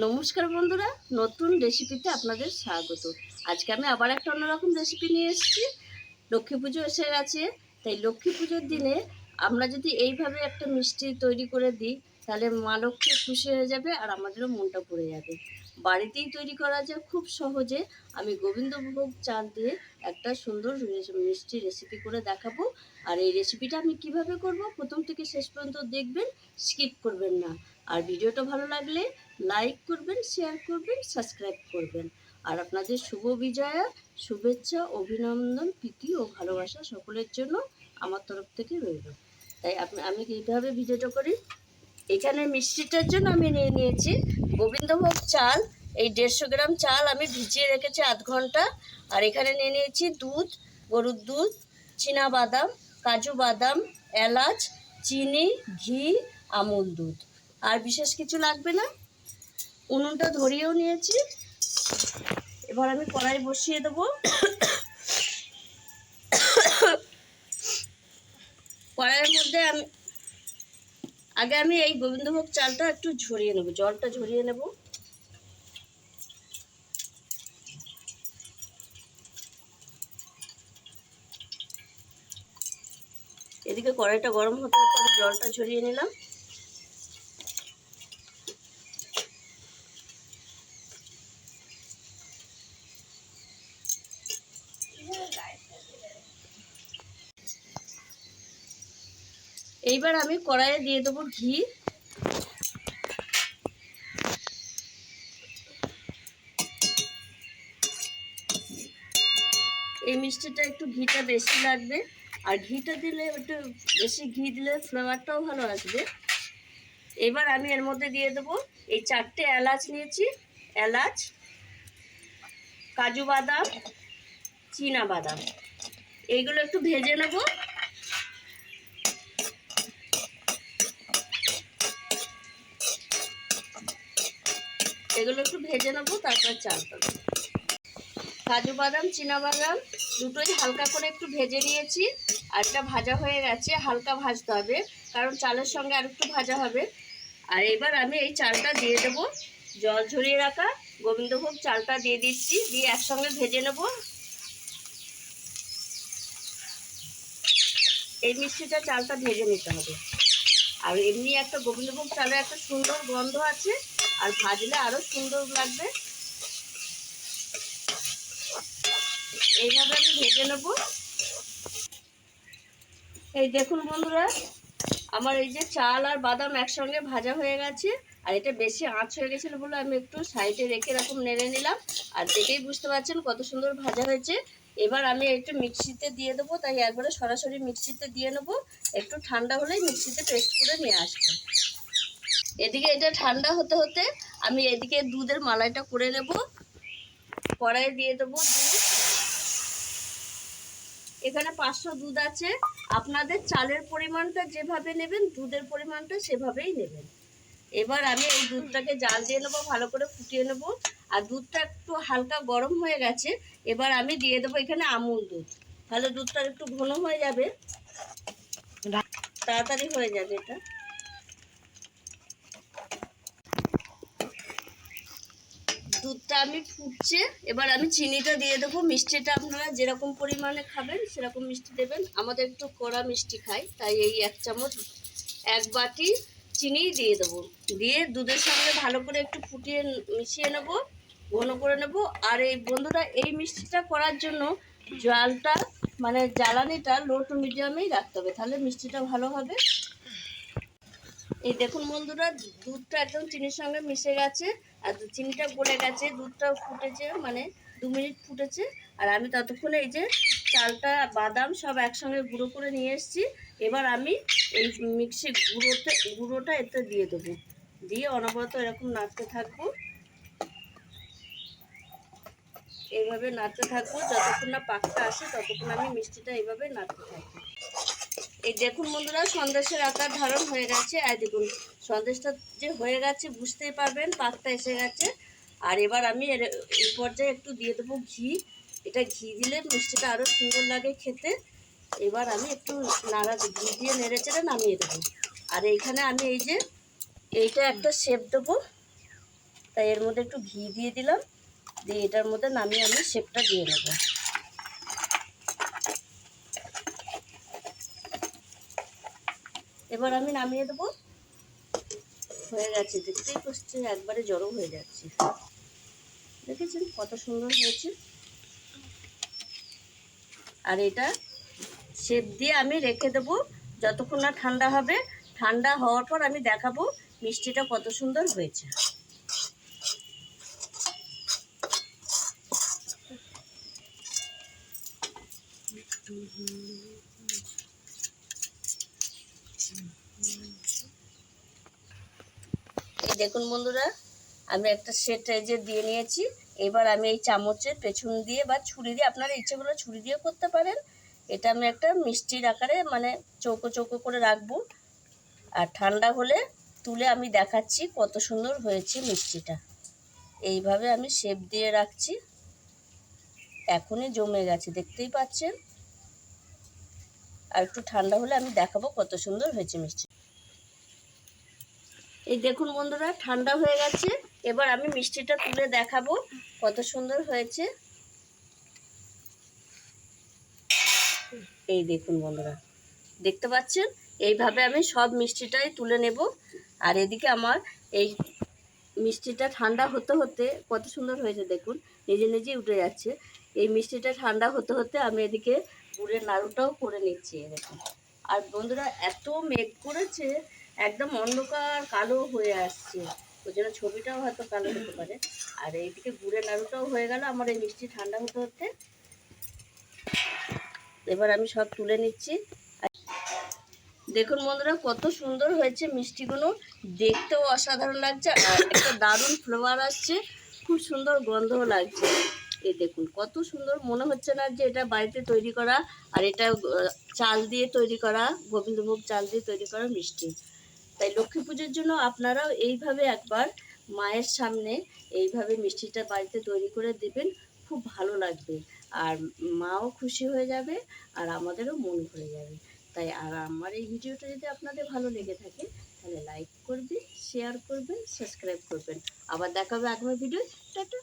নমস্কার বন্ধুরা, নতুন রেসিপিতে আপনাদের স্বাগত। আজকে আমি আবার একটা অন্যরকম রেসিপি নিয়ে এসেছি। লক্ষ্মী পুজো এসে গেছে, তাই লক্ষ্মী পুজোর দিনে আমরা যদি এইভাবে একটা মিষ্টি তৈরি করে দিই, তাহলে মা লক্ষ্মী খুশি হয়ে যাবে আর আমাদেরও মনটা পড়ে যাবে। বাড়িতেই তৈরি করা যায় খুব সহজে। আমি গোবিন্দভোগ চাল দিয়ে একটা সুন্দর মিষ্টি রেসিপি করে দেখাবো। আর এই রেসিপিটা আমি কীভাবে করব, প্রথম থেকে শেষ পর্যন্ত দেখবেন, স্কিপ করবেন না। আর ভিডিওটা ভালো লাগলে লাইক করবেন শেয়ার করবেন সাবস্ক্রাইব করবেন। আর আপনাদের শুভ বিজয়া, শুভেচ্ছা, অভিনন্দন, প্রীতি ও ভালোবাসা সকলের জন্য আমার তরফ থেকে রইল। তাই আমি কীভাবে ভিডিওটা করি। এখানে মিষ্টিটার জন্য আমি নিয়ে নিয়েছি গোবিন্দভোগ চাল। এই দেড়শো গ্রাম চাল আমি ভিজিয়ে রেখেছি আধ ঘণ্টা। আর এখানে নিয়ে নিয়েছি দুধ, গরুর দুধ, চীনা বাদাম, কাজু বাদাম, এলাচ, চিনি, ঘি, আমুল দুধ। আর বিশেষ কিছু লাগবে না। উনুনটা ধরিয়েও নিয়েছি। এবার আমি কড়াই বসিয়ে দেবো। কড়াইয়ের মধ্যে আমি আগে আমি এই গোবিন্দভোগ চালটা একটু ঝরিয়ে নেব, জলটা ঝরিয়ে নেব। এদিকে কড়াইটা গরম হতে হতে জলটা ঝরিয়ে নিলাম। এইবার আমি কড়াইয়ে দিয়ে দেবো ঘি। এই মিষ্টিটা একটু ঘিটা বেশি লাগবে। আর ঘিটা দিলে একটু বেশি ঘি দিলে ফ্লেভারটাও ভালো আসবে। এবার আমি এর মধ্যে দিয়ে দেবো এই চারটে এলাচ নিয়েছি। এলাচ, কাজু বাদাম, চীনা বাদাম। এইগুলো একটু ভেজে নেব। এগুলো একটু ভেজে নেব, তারপর চালটা। কাজু বাদাম বাদাম, দুটোই হালকা করে একটু ভেজে নিয়েছি, আর এটা ভাজা হয়ে গেছে, হালকা ভাজতে হবে, কারণ চালের সঙ্গে আর একটু ভাজা হবে। আর এবার আমি এই চালটা দিয়ে দেবো, জল ঝরিয়ে রাখা, গোবিন্দভোগ চালটা দিয়ে দিচ্ছি, দিয়ে একসঙ্গে ভেজে নেব। এই মিষ্টিটা চালটা ভেজে নিতে হবে। আর এমনি একটা গোবিন্দভোগ চালের একটা সুন্দর গন্ধ আছে আর ভাজলে আরও সুন্দর লাগবে। এইভাবে আমি ভেজে নেব। এই দেখুন বন্ধুরা, আমার এই যে চাল আর বাদাম একসঙ্গে ভাজা হয়ে গেছে, আর এটা বেশি আঁচ হয়ে গেছিল বলে আমি একটু সাইডে রেখে এরকম নেড়ে নিলাম। আর দেখেই বুঝতে পারছেন কত সুন্দর ভাজা হয়েছে। এবার আমি একটু মিক্সিতে দিয়ে দেবো, তাই একবারে সরাসরি মিক্সিতে দিয়ে নেব। একটু ঠান্ডা হলেই মিক্সিতে পেস্ট করে নিয়ে আসব। এদিকে এটা ঠান্ডা হতে হতে আমি এদিকে দুধের মালাইটা করে নেব। কড়াইয়ে দিয়ে দেবো দুধ। এখানে পাঁচশো দুধ আছে। আপনাদের চালের পরিমাণটা যেভাবে নেবেন, দুধের পরিমাণটা সেভাবেই নেবেন। এবার আমি এই দুধটাকে জাল দিয়ে নেব, ভালো করে ফুটিয়ে নেব। আর দুধটা একটু হালকা গরম হয়ে গেছে, এবার আমি দিয়ে দেবো এখানে আমুল দুধ। তাহলে দুধটা একটু ঘন হয়ে যাবে। তাড়াতাড়ি হয়ে যাবে এটা। দুধটা আমি ফুটছে। এবার আমি চিনিটা দিয়ে দেবো। মিষ্টিটা আপনারা যেরকম পরিমাণে খাবেন, সেরকম মিষ্টি দেবেন। আমাদের একটু কড়া মিষ্টি খাই, তাই এই এক চামচ, এক বাটি চিনি দিয়ে দেবো। দিয়ে দুধের সঙ্গে ভালো করে একটু ফুটিয়ে মিশিয়ে নেব, ঘন করে নেব। আর এই বন্ধুরা, এই মিষ্টিটা করার জন্য জলটা মানে জ্বালানিটা লো টু মিডিয়ামেই রাখতে হবে। তাহলে মিষ্টিটা ভালো হবে। এই দেখুন বন্ধুরা, দুধটা একদম চিনির সঙ্গে মিশে গেছে, আর চিনিটা গলে গেছে, দুধটা ফুটেছে মানে দু মিনিট ফুটেছে, আর আমি ততক্ষণে এই যে চালটা, বাদাম সব একসঙ্গে গুঁড়ো করে নিয়ে এসেছি। এবার আমি এই মিক্সি গুঁড়োতে, গুঁড়োটা এতে দিয়ে দেবো। দিয়ে অনবরত এরকম নাড়তে থাকব। এইভাবে নাড়তে থাকব, যতক্ষণ না পাকটা আসে ততক্ষণ আমি মিষ্টিটা এইভাবে নাড়তে থাকব। এই দেখুন বন্ধুরা, সন্দেশের আকার ধারণ হয়ে গেছে। আর দেখুন, সন্দেশটা যে হয়ে গেছে বুঝতেই পারবেন, পাতটা এসে গেছে। আর এবার আমি এর এই পর্যায়ে একটু দিয়ে দেবো ঘি। এটা ঘি দিলে মিষ্টিটা আরও সুন্দর লাগে খেতে। এবার আমি একটু নাড়া ঘি দিয়ে নেড়ে চেড়ে নামিয়ে দেবো। আর এইখানে আমি এই যে, এইটা একটা শেপ দেবো। তাই এর মধ্যে একটু ঘি দিয়ে দিলাম। দিয়ে এটার মধ্যে নামিয়ে আমি শেপটা দিয়ে নেব এবার আমি নামিয়ে দেবো। হয়ে গেছে, দেখতেই পাচ্ছি একবারে জড়ো হয়ে যাচ্ছে। দেখেছেন কত সুন্দর হয়েছে? আর এটা সেপ দিয়ে আমি রেখে দেবো, যতক্ষণ না ঠান্ডা হবে। ঠান্ডা হওয়ার পর আমি দেখাবো মিষ্টিটা কত সুন্দর হয়েছে। এই দেখুন বন্ধুরা, আমি একটা সেট যে দিয়ে নিয়েছি। এবার আমি এই চামচের পেছন দিয়ে বা ছুরি দিয়ে, আপনারা ইচ্ছে করলে ছুরি দিয়ে করতে পারেন। এটা আমি একটা মিষ্টির আকারে মানে চৌকো চৌকো করে রাখব। আর ঠান্ডা হলে তুলে আমি দেখাচ্ছি কত সুন্দর হয়েছে মিষ্টিটা। এইভাবে আমি শেপ দিয়ে রাখছি। এখনই জমে গেছে, দেখতেই পাচ্ছেন? আর একটু ঠান্ডা হলে আমি দেখাবো কত সুন্দর হয়েছে মিষ্টি। এই দেখুন বন্ধুরা, ঠান্ডা হয়ে গেছে। এবার আমি মিষ্টিটা তুলে দেখাবো কত সুন্দর হয়েছে। এই দেখুন বন্ধুরা, দেখতে পাচ্ছেন? এইভাবে আমি সব মিষ্টিটাই তুলে নেব। আর এদিকে আমার এই মিষ্টিটা ঠান্ডা হতে হতে কত সুন্দর হয়েছে দেখুন, নিজে নিজেই উঠে যাচ্ছে। এই মিষ্টিটা ঠান্ডা হতে হতে আমি এদিকে গুড়ের নাড়ুটাও করে নিচ্ছি দেখুন আর বন্ধুরা, এত মেঘ করেছে একদম অন্ধকার, কালো হয়ে আসছে। ওই জন্য ছবিটাও হয়তো কালো হতে পারে। আর এইদিকে গুড়ের নাড়ুটাও হয়ে গেল আমার এই মিষ্টি ঠান্ডা হতে হতে। এবার আমি সব তুলে নিচ্ছি। দেখুন বন্ধুরা, কত সুন্দর হয়েছে মিষ্টিগুলো। দেখতেও অসাধারণ লাগছে আর একটা দারুণ ফ্লেভার আসছে। খুব সুন্দর গন্ধও লাগছে। এই দেখুন, কত সুন্দর মনে হচ্ছে না যে এটা বাড়িতে তৈরি করা আর এটা চাল দিয়ে তৈরি করা, গোবিন্দভোগ চাল দিয়ে তৈরি করা মিষ্টি। তাই লক্ষ্মী পুজোর জন্য আপনারাও এইভাবে একবার মায়ের সামনে এইভাবে মিষ্টিটা বাড়িতে তৈরি করে দেবেন, খুব ভালো লাগবে। আর মাও খুশি হয়ে যাবে আর আমাদেরও মন ভরে যাবে। তাই আর আমার এই ভিডিওটা যদি আপনাদের ভালো লেগে থাকে, তাহলে লাইক করবেন শেয়ার করবেন সাবস্ক্রাইব করবেন। আবার দেখা হবে আগামী ভিডিও টাটা।